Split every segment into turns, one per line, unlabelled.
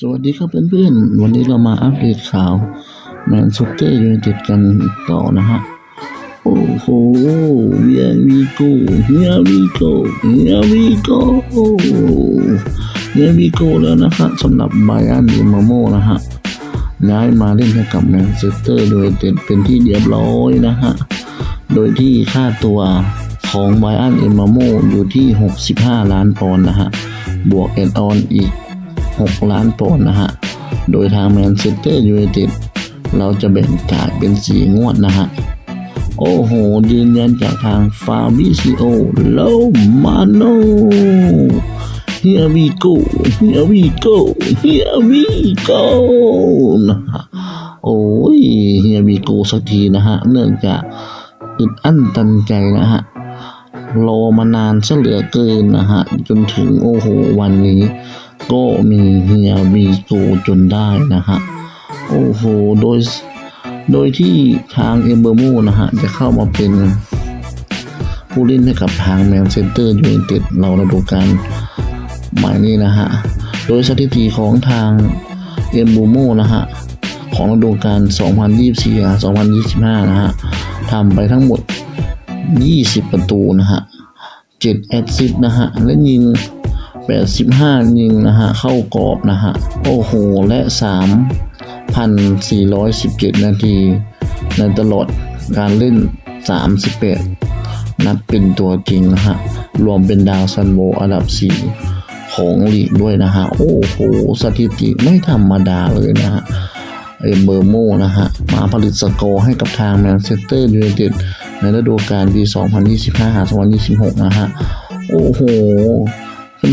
สวัสดีครับเพื่อนๆ วันนี้เรามาอัปเดตข่าวแมนเชสเตอร์ยูไนเต็ดกันต่อนะฮะ โอ้โห here we go here we go here we go here we go แล้วนะครับสำหรับไบอันดิมาโมนะฮะย้ายมาเล่นให้กับแมนเชสเตอร์ยูไนเต็ดเป็นที่เรียบร้อยนะฮะ โดยที่ค่าตัวของไบอันเอมาโมอยู่ที่ 65 ล้านปอนด์นะฮะ บวกแอนออนอีก 6 ล้านปอนด์นะฮะ โดยทางแมนเชสเตอร์ยูไนเต็ดเราจะแบ่งจ่ายเป็น 4 งวดนะฮะ โอ้โห ยืนยันจากทางฟาบิซิโอโลมาโน Here we go Here we go Here we go นะฮะ โอ้ย Here we go สักทีนะฮะ เนื่องจากอึดอั้นตันใจนะฮะรอมานานซะเหลือเกินนะฮะ จนถึงโอ้โหวันนี้ ก็มีเฮียวีโกจนได้นะฮะ โอ้โห โดย โดยที่ทางเอเบอร์โมนะฮะ จะเข้ามาเป็นผู้เล่นให้กับทางแมนเซนเตอร์ยูไนเต็ดเราในฤดูกาลใหม่นี้นะฮะ โดยสถิติของทางเอเบอร์โมนะฮะ ของฤดูกาล 2024-2025 นะฮะทำไปทั้งหมด 20 ประตูนะฮะ7แอสซิสต์นะฮะ และยิง 85 ยิงนะฮะ เข้ากรอบนะฮะ โอ้โห และ 3,417 นาที ในตลอดการเล่น38นัดเป็นตัวจริงนะฮะ รวมเป็นดาวซันโบอันดับ 4 ของลีกด้วยนะฮะ โอ้โห สถิติไม่ธรรมดาเลยนะฮะเอเบอร์โมนะฮะ มาผลิตสกอร์ให้กับทางแมนเชสเตอร์ยูไนเต็ดในฤดูกาลปี 2025-2026 นะฮะ โอ้โห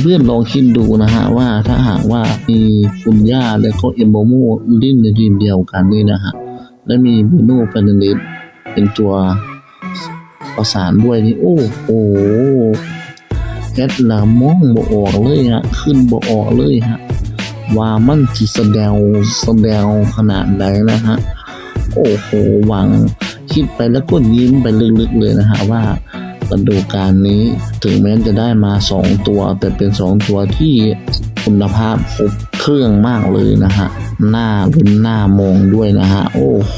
เพื่อนๆลองคิดดูนะฮะว่าถ้าหากว่ามีคุณย่าและก็เอมโบโมเล่นในทีมเดียวกันนี่นะฮะและมีบูโน่เฟรนันเดสเป็นตัวประสานด้วยนี่โอ้โหแอดลามองบ่ออกเลยฮะขึ้นบ่ออกเลยฮะว่ามันจิแสดงแสดงขนาดใดนะฮะโอ้โหหวังคิดไปแล้วก็ยิ้มไปลึกๆเลยนะฮะว่า ฤดูกาลนี้ ถึงแม้จะได้มาสองตัว แต่เป็นสองตัวที่คุณภาพครบเครื่องมากเลยนะฮะหน้าลุ้นหน้ามองด้วยนะฮะ โอ้โห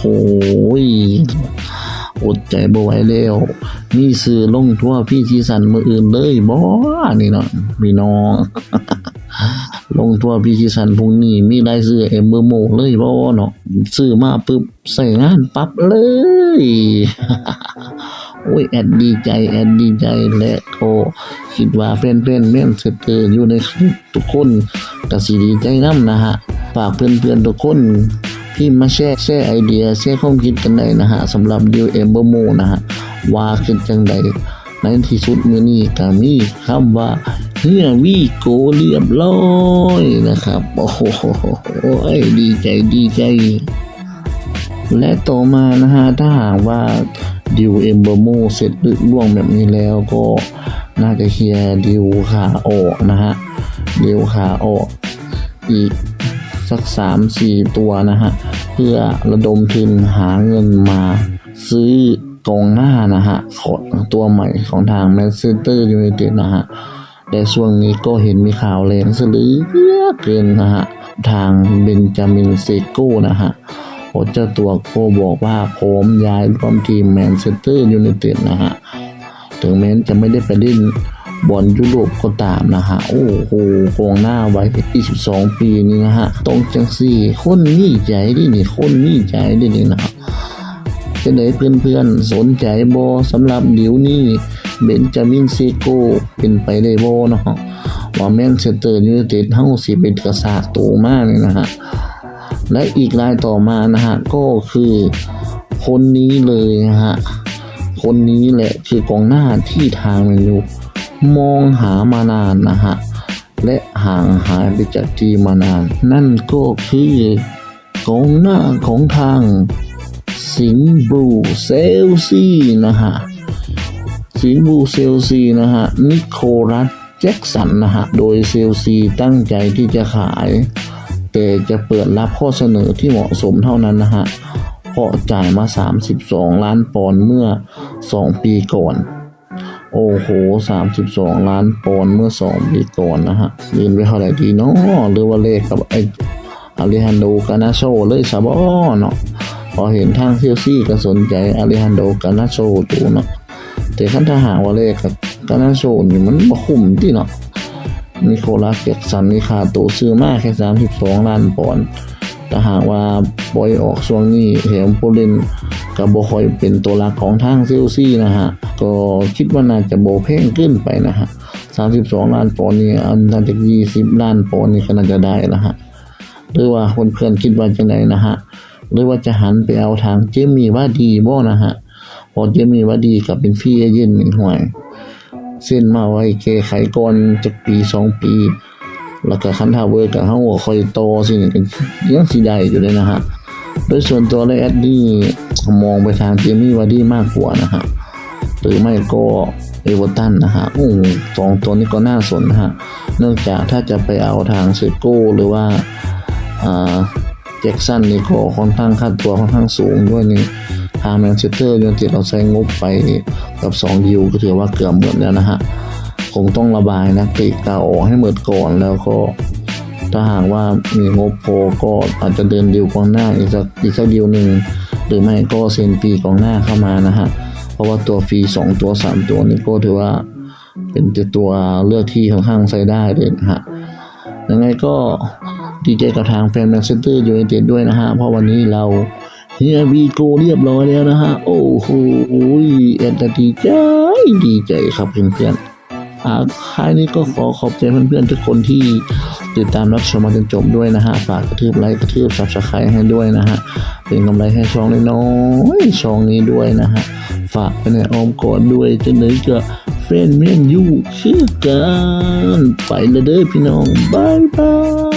อดใจบ่ไหวแล้ว นี่ซื้อลงทั่วพี่ชีสันมืออื่นเลยบ่นี่เนาะพี่น้องลงทั่วพี่ชีสันพรุ่งนี้มีได้ซื้อเอ็มเบอร์โมเลยบ่เนาะซื้อมาปุ๊บใส่งานปั๊บเลย อ้ยแอดดีใจแอดดีใจและก็คิดว่าแฟนๆแม่อนเสเตอร์อยู่ในคลิปทุกคนก็สิดีใจนํนะฮะฝากเพื่อนๆทุกคนพิมพ์มาแชร์แชร์ไอเดียแชร์ความคิดกันได้นะฮะสำหรับดิวเอมเบอร์โมนะฮะว่าคือจังใดในที่สุดมือนี้ก็มีคำว่าเฮียวีโกเรียบร้อยนะครับ โอ้โหดีใจดีใจ และต่อมานะฮะถ้าหากว่า ดิวเอมเบอร์โมเสร็จลึกล่วงแบบนี้แล้วก็น่าจะเคลียร์ดิวขาออกนะฮะดิวขาออกอีกสักสามสี่ตัวนะฮะ เพื่อระดมทุนหาเงินมาซื้อกองหน้านะฮะของตัวใหม่ของทางแมนเชสเตอร์ยูไนเต็ดนะฮะ แต่ช่วงนี้ก็เห็นมีข่าวแรงสะลือเกินนะฮะ ทางเบนจามินเซโก้นะฮะ โอเจ้าตัวก็บอกว่าผมย้ายร่วมทีมแมนเชสเตอร์ยูไนเต็ดนะฮะ ถึงแม้จะไม่ได้ไปเล่นบอลยุโรปก็ตามนะฮะ โอ้โหกองหน้าไว้22 ปีนี่นะฮะต้องจังสี่คนนี่ใจดินี่คนนี่ใจดินี่นะครับจะได้เพื่อนๆ สนใจบอสำหรับเดี๋ยวนี้เบนจามินเซโกเป็นไปได้บอเนาะว่าแมนเชสเตอร์ยูไนเต็ดเฮาสิเป็นกระสากโตมากเลยนะฮะ และอีกรายต่อมานะฮะก็คือคนนี้เลยนะฮะคนนี้แหละคือกองหน้าที่ทางแมนยูมองหามานานนะฮะและห่างหายไปจากทีมมานาน นั่นก็คือกองหน้าของทางสิงบูเซลซีนะฮะสิงบูเซลซีนะฮะนิโคลัสแจ็คสันนะฮะโดยเซลซีตั้งใจที่จะขาย แต่จะเปิดรับข้อเสนอที่เหมาะสมเท่านั้นนะฮะเพราะจ่ายมา 32 ล้านปอนด์เมื่อ 2 ปีก่อน โอ้โห 32 ล้านปอนด์เมื่อ 2 ปีก่อนนะฮะเรียนไปเท่าไหร่ดีเนาะหรือว่าเลขกับไออาริฮันโดกานาโซเลยซะบ่เนาะพอเห็นทางเซลซี่ก็สนใจอาริฮันโดกานาโซตูเนาะแต่คันถ้าหากว่าเลขกับกานาโซนี่มันบ่คุ้มติเนาะ นิโคลัสเจ็กสันนี่ค่าตัวซื้อมากแค่ 32 ล้านปอนด์ถ้าหากว่าปล่อยออกช่วงนี้แถมผู้เล่นก็บ่ค่อยเป็นตัวหลักของทางเซลซีนะฮะ ก็คิดว่าน่าจะโบ่แพงเกินไปนะฮะ 32 ล้านปอนด์นี่อันน่าจะ20 ล้านปอนด์นี่ก็น่าจะได้นะฮะ หรือว่าคนเพื่อนคิดว่าจังไดนนะฮะ หรือว่าจะหันไปเอาทางเจมี่ว่าดีบ่นะฮะพอเจมี่ว่าดีกับเป็นฟรีเอเย่นนี่ห่วย ส้นมาไว้แก้ไขก่อนจักปีสองปี แล้วก็คันทาเวอร์กับเฮาก็ค่อยโตสินี่ก็ยังสิได้อยู่เลยนะฮะโดยส่วนตัวและแอดดี้มองไปทางเจมี่วาร์ดี้มากกว่านะฮะหรือไม่ก็เอเวอร์ตันนะฮะโอ้สองตัวนี้ก็น่าสนนะฮะ เนื่องจากถ้าจะไปเอาทางเซโก้หรือว่าอ่าแจ็คสันนี่ก็ค่อนข้างค่าตัวค่อนข้างสูงด้วยนี่างแมนเชสเตอร์ยูไนเต็ดเราใช้งบไปกับ2ยิวก็ถือว่าเกือบหมดแล้วนะฮะคงต้องระบายนะติเก่าออกให้หมดก่อนแล้วก็ถ้าหากว่ามีงบพอก็อาจจะเดินดีลกองหน้าอีกสักอีกสักดีลหนึ่งหรือไม่ก็เซ็นปีกองหน้าเข้ามานะฮะเพราะว่าตัวฟรีสองตัวสามตัวนี่ก็ถือว่าเป็นตัวเลือกที่ค่อนข้างใช้ได้เลยนะฮะยังไงก็ดีใจกับทางแฟนแมนเชสเตอร์ยูไนเต็ดด้วยนะฮะเพราะวันนี้เรา เฮียวีโกเรียบร้อยแล้วนะฮะ โอ้โหเอ็ดดีใจดีใจครับเพื่อนๆอ่าท้ายนี้ก็ขอขอบใจเพื่อนๆทุกคนที่ติดตามรับชมมาจนจบด้วยนะฮะ ฝากกระทืบไลค์กระทืบซับสไครต์ให้ด้วยนะฮะ เป็นกำไรให้ช่องน้อยๆช่องนี้ด้วยนะฮะ ฝากไปในอ้อมกอดด้วยจะไหนก็เฟรนเมนยูคือกันไปเลยเด้อพี่น้องบายบาย